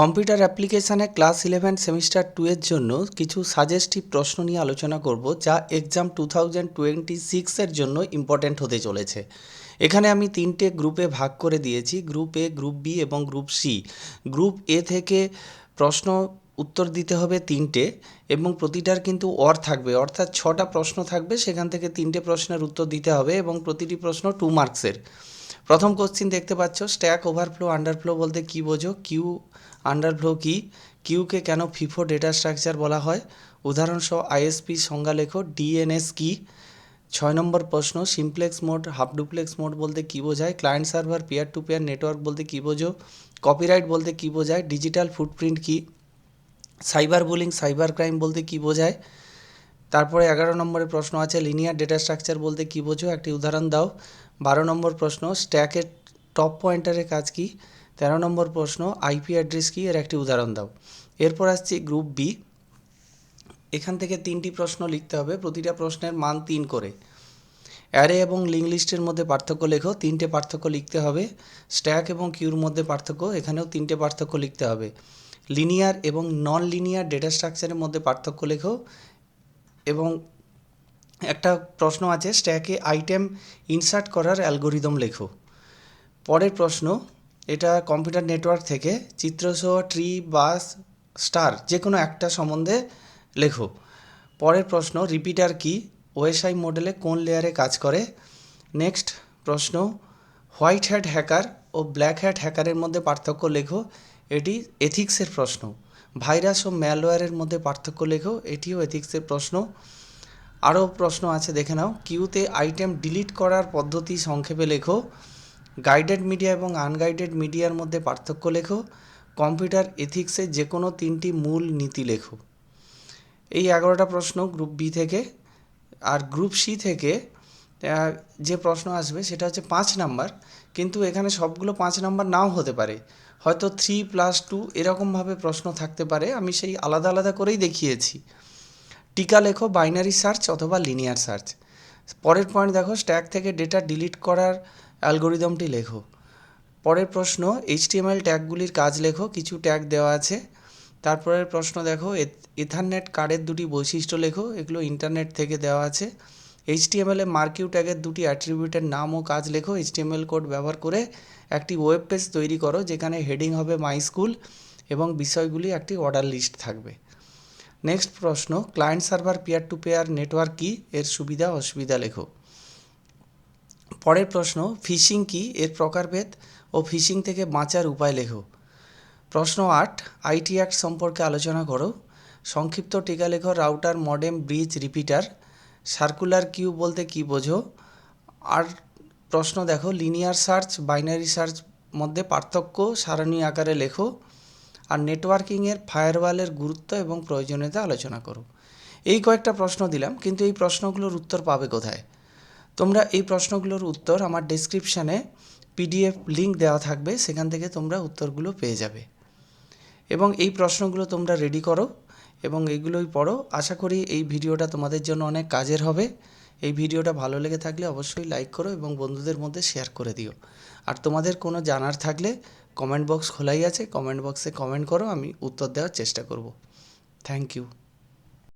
Computer অ্যাপ্লিকেশানে class eleven semester two এর জন্য কিছু সাজেস্টিভ প্রশ্ন নিয়ে আলোচনা করব, যা এক্সাম টু থাউজেন্ড টোয়েন্টি সিক্সের জন্য ইম্পর্ট্যান্ট হতে চলেছে। এখানে আমি তিনটে গ্রুপে ভাগ করে দিয়েছি গ্রুপ এ গ্রুপ বি এবং গ্রুপ সি গ্রুপ এ থেকে প্রশ্ন উত্তর দিতে হবে তিনটে এবং প্রতিটার কিন্তু অর থাকবে, অর্থাৎ ছটা প্রশ্ন থাকবে, সেখান থেকে তিনটে প্রশ্নের উত্তর দিতে হবে এবং প্রতিটি প্রশ্ন টু মার্কসের প্রথম কোশ্চিন দেখতে পাচ্ছ স্ট্যাক ওভারফ্লো আন্ডারফ্লো বলতে কী বোঝো? কিউ আন্ডারফ্লো কি? কিউকে কেন ফিফো ডেটা স্ট্রাকচার বলা হয়? উদাহরণসহ আইএসপি সংজ্ঞা লেখো ডিএনএস কি? ছয় নম্বর প্রশ্ন simplex mode half duplex mode বলতে কী বোঝায়? Client server peer to peer network বলতে কী বোঝো? কপিরাইট বলতে কী বোঝায়? ডিজিটাল ফুটপ্রিন্ট কি? সাইবার বুলিং সাইবার ক্রাইম বলতে কী বোঝায়? তারপরে এগারো নম্বরের প্রশ্ন আছে লিনিয়ার ডেটা স্ট্রাকচার বলতে কী বোঝো? একটি উদাহরণ দাও। বারো নম্বর প্রশ্ন, স্ট্যাকের টপ পয়েন্টারের কাজ কি? তেরো নম্বর প্রশ্ন আইপি অ্যাড্রেস কি? এর একটি উদাহরণ দাও। এরপর আসছি গ্রুপ বি এখান থেকে তিনটি প্রশ্ন লিখতে হবে, প্রতিটা প্রশ্নের মান তিন করে। অ্যারে এবং লিঙ্ক লিস্টের মধ্যে পার্থক্য লেখো, তিনটে পার্থক্য লিখতে হবে। স্ট্যাক এবং কিউর মধ্যে পার্থক্য, এখানেও তিনটে পার্থক্য লিখতে হবে। লিনিয়ার এবং নন লিনিয়ার ডেটা স্ট্রাকচারের মধ্যে পার্থক্য লেখো এবং একটা প্রশ্ন আছে স্ট্যাকে আইটেম ইনসার্ট করার অ্যালগোরিদম লেখো। পরের প্রশ্ন, এটা কম্পিউটার নেটওয়ার্ক থেকে চিত্রসহ ট্রি বাস স্টার যে কোনো একটা সম্বন্ধে লেখো। পরের প্রশ্ন রিপিটার কি? ওএসআই মডেলে কোন লেয়ারে কাজ করে? নেক্সট প্রশ্ন হোয়াইট হ্যাট হ্যাকার ও ব্ল্যাক হ্যাট হ্যাকারের মধ্যে পার্থক্য লেখো, এটি এথিক্সের প্রশ্ন। ভাইরাস ও ম্যালওয়্যারের মধ্যে পার্থক্য লেখো, এটিও এথিক্সের প্রশ্ন। আরও প্রশ্ন আছে, দেখে নাও। কিউতে আইটেম ডিলিট করার পদ্ধতি সংক্ষেপে লেখো। গাইডেড মিডিয়া এবং আনগাইডেড মিডিয়ার মধ্যে পার্থক্য লেখো। কম্পিউটার এথিক্সে যে কোনো তিনটি মূল নীতি লেখো। এই এগারোটা প্রশ্ন গ্রুপ বি থেকে আর গ্রুপ সি থেকে যে প্রশ্ন আসবে সেটা হচ্ছে পাঁচ নাম্বার। কিন্তু এখানে সবগুলো পাঁচ নাম্বার নাও হতে পারে। হয়তো থ্রি প্লাস টু এরকমভাবে প্রশ্ন থাকতে পারে। আমি সেই আলাদা আলাদা করেই দেখিয়েছি। টিকা লেখো বাইনারি সার্চ অথবা লিনিয়ার সার্চ পরের পয়েন্ট দেখো স্ট্যাক থেকে ডেটা ডিলিট করার অ্যালগোরিদমটি লেখো। পরের প্রশ্ন এইচটিএমএল ট্যাগগুলির কাজ লেখো, কিছু ট্যাগ দেওয়া আছে। তারপরের প্রশ্ন দেখো ইথারনেট কার্ডের দুটি বৈশিষ্ট্য লেখো, এগুলো ইন্টারনেট থেকে দেওয়া আছে। এইচটিএমএল এ মার্কিউ ট্যাগের দুটি অ্যাট্রিবিউটের নাম ও কাজ লেখো এইচটিএমএল কোড ব্যবহার করে একটি ওয়েব পেজ তৈরি করো, যেখানে হেডিং হবে মাই স্কুল এবং বিষয়গুলি একটি অর্ডার লিস্ট থাকবে। নেক্সট প্রশ্ন client server peer to peer network কি? এর সুবিধা, অসুবিধা লেখো। পরের প্রশ্ন ফিশিং কি? এর প্রকারভেদ ও ফিশিং থেকে বাঁচার উপায় লেখো। প্রশ্ন আট আইটি অ্যাক্ট সম্পর্কে আলোচনা করো। সংক্ষিপ্ত টিকা লেখো router modem bridge repeater circular queue বলতে কি বোঝো? আর প্রশ্ন দেখো লিনিয়ার সার্চ বাইনারি সার্চ মধ্যে পার্থক্য সারণী আকারে লেখো। আর নেটওয়ার্কিংয়ের ফায়ারওয়ালের গুরুত্ব এবং প্রয়োজনীয়তা আলোচনা করো। এই কয়েকটা প্রশ্ন দিলাম, কিন্তু এই প্রশ্নগুলোর উত্তর পাবে কোথায়? তোমরা এই প্রশ্নগুলোর উত্তর আমার ডেসক্রিপশানে পিডিএফ লিঙ্ক দেওয়া থাকবে, সেখান থেকে তোমরা উত্তরগুলো পেয়ে যাবে। এবং এই প্রশ্নগুলো তোমরা রেডি করো এবং এইগুলোই পড়ো। আশা করি এই ভিডিওটা তোমাদের জন্য অনেক কাজের হবে। এই ভিডিওটা ভালো লেগে থাকলে অবশ্যই লাইক করো এবং বন্ধুদের মধ্যে শেয়ার করে দিও। আর তোমাদের কোনো জানার থাকলে কমেন্ট বক্স খোলাই আছে কমেন্ট বক্সে কমেন্ট করো, আমি উত্তর দেওয়ার চেষ্টা করব। Thank you